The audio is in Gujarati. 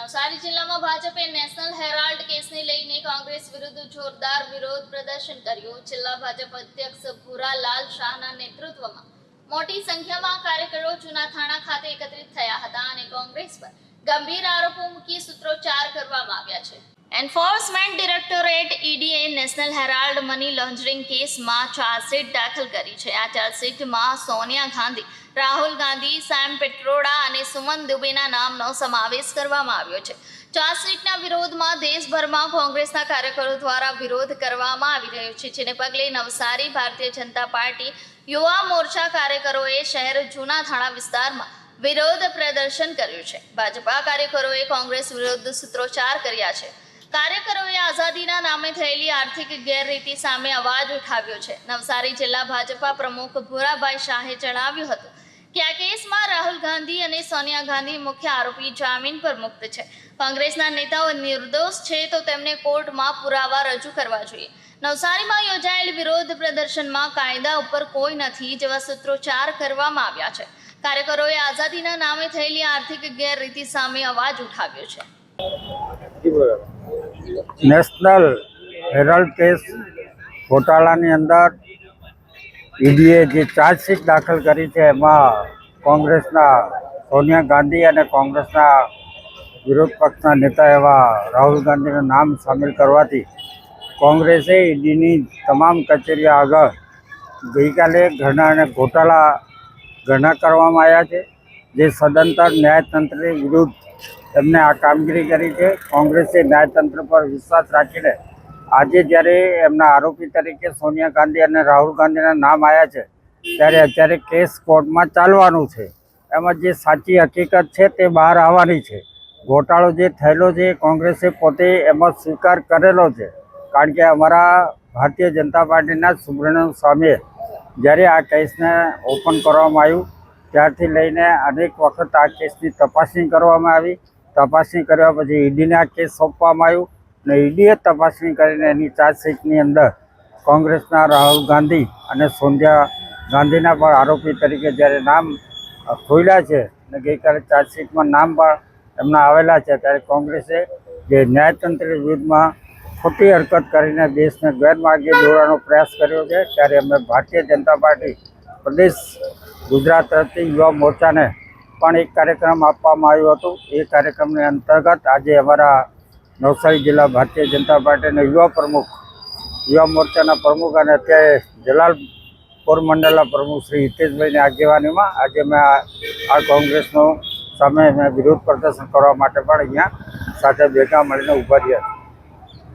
નવસારી જિલ્લામાં ભાજપે નેશનલ હેરાલ્ડ કેસને લઈને કોંગ્રેસ વિરુદ્ધ જોરદાર વિરોધ પ્રદર્શન કર્યું. જિલ્લા ભાજપ અધ્યક્ષ ભૂરાલાલ શાહના નેતૃત્વમાં મોટી સંખ્યામાં કાર્યકરો જૂના થાણા ખાતે એકત્રિત થયા હતા અને કોંગ્રેસ પર ગંભીર આરોપો મૂકી સૂત્રોચ્ચાર કરવામાં આવ્યા છે. એન્ફોર્સમેન્ટ ડિરેક્ટોરેટ ઈડીએ નેશનલ હેરાલ્ડ મની લોન્ડરિંગ કેસમાં ચાર્જશીટ દાખલ કરી છે. આ ચાર્જશીટમાં સોનિયા ગાંધી, રાહુલ ગાંધી સેમ પેટ્રોડા અને સુમન દુબેના નામનો સમાવેશ કરવામાં આવ્યો છે. ચાર્જશીટના વિરોધમાં દેશભરમાં કોંગ્રેસના કાર્યકરો દ્વારા વિરોધ કરવામાં આવી રહ્યો છે, જેને પગલે નવસારી ભારતીય જનતા પાર્ટી યુવા મોરચા કાર્યકરોએ શહેર જૂના થાણા વિસ્તારમાં વિરોધ પ્રદર્શન કર્યું છે. ભાજપા કાર્યકરોએ કોંગ્રેસ વિરુદ્ધ સૂત્રોચ્ચાર કર્યા છે. કાર્યકરોએ આઝાદીના નામે થયેલી આર્થિક ગેરરીતિ સામે અવાજ ઉઠાવ્યો છે. નવસારી જિલ્લા ભાજપા પ્રમુખ ભૂરાભાઈ શાહે જણાવ્યું હતું કે આ કેસમાં રાહુલ ગાંધી અને સોનિયા ગાંધી મુખ્ય આરોપી જામીન પર મુક્ત છે. કોંગ્રેસના નેતાઓ નિર્દોષ છે તો તેમને કોર્ટમાં પુરાવા રજૂ કરવા જોઈએ. નવસારીમાં યોજાયેલ વિરોધ પ્રદર્શનમાં કાયદા ઉપર કોઈ નથી જેવા સૂત્રોચ્ચાર કરવામાં આવ્યા છે. કાર્યકરોએ આઝાદીના નામે થયેલી આર્થિક ગેરરીતિ સામે અવાજ ઉઠાવ્યો છે. નેશનલ હેરાલ્ડ કેસ ઘોટાળાની અંદર ઈડીએ જે ચાર્જશીટ દાખલ કરી છે, એમાં કોંગ્રેસના સોનિયા ગાંધી અને કોંગ્રેસના વિરોધ પક્ષના નેતા એવા રાહુલ ગાંધીનું નામ સામેલ કરવાથી કોંગ્રેસે ઈડીની તમામ કચેરીઓ આગળ ગઈકાલે ઘણા ઘોટાળા ઘણા કરવામાં આવ્યા છે, જે સદંતર ન્યાયતંત્રની વિરુદ્ધ એમને આ કામગીરી કરી છે. કોંગ્રેસે ન્યાયતંત્ર પર વિશ્વાસ રાખીને આજે જ્યારે એમના આરોપી તરીકે સોનિયા ગાંધી અને રાહુલ ગાંધીના નામ આવ્યા છે, ત્યારે અત્યારે કેસ કોર્ટમાં ચાલવાનું છે. એમાં જે સાચી હકીકત છે તે બહાર આવવાની છે. ઘોટાળો જે થયેલો છે કોંગ્રેસે પોતે એમાં સ્વીકાર કરેલો છે. કારણ કે અમારા ભારતીય જનતા પાર્ટીના સુબ્રમણ્યમ સ્વામીએ જ્યારે આ કેસને ઓપન કરવામાં આવ્યું ત્યારથી લઈને અનેક વખત આ કેસની તપાસણી કરવામાં આવી. તપાસણી કર્યા પછી ઈડીને આ કેસ સોંપવામાં આવ્યું અને ઈડીએ તપાસણી કરીને એની ચાર્જશીટની અંદર કોંગ્રેસના રાહુલ ગાંધી અને સોનિયા ગાંધીના પણ આરોપી તરીકે જ્યારે નામ ખોલ્યા છે અને ગઈકાલે ચાર્જશીટમાં નામ પણ એમના આવેલા છે, ત્યારે કોંગ્રેસે જે ન્યાયતંત્ર વિરુદ્ધમાં ખોટી હરકત કરીને દેશને ગેરમાર્ગે દોરવાનો પ્રયાસ કર્યો છે, ત્યારે અમે ભારતીય જનતા પાર્ટી પ્રદેશ ગુજરાત યુવા મોરચાને પણ એક કાર્યક્રમ આપવામાં આવ્યો હતો. એ કાર્યક્રમની અંતર્ગત આજે અમારા નવસારી જિલ્લા ભારતીય જનતા પાર્ટીના યુવા પ્રમુખ, યુવા મોરચાના પ્રમુખ અને અત્યારે જલાલપુર મંડળના પ્રમુખ શ્રી હિતેશભાઈની આગેવાનીમાં આજે મેં આ કોંગ્રેસનો સામે મેં વિરોધ પ્રદર્શન કરવા માટે પણ અહીંયા સાથે ભેગા મળીને ઊભા રહ્યા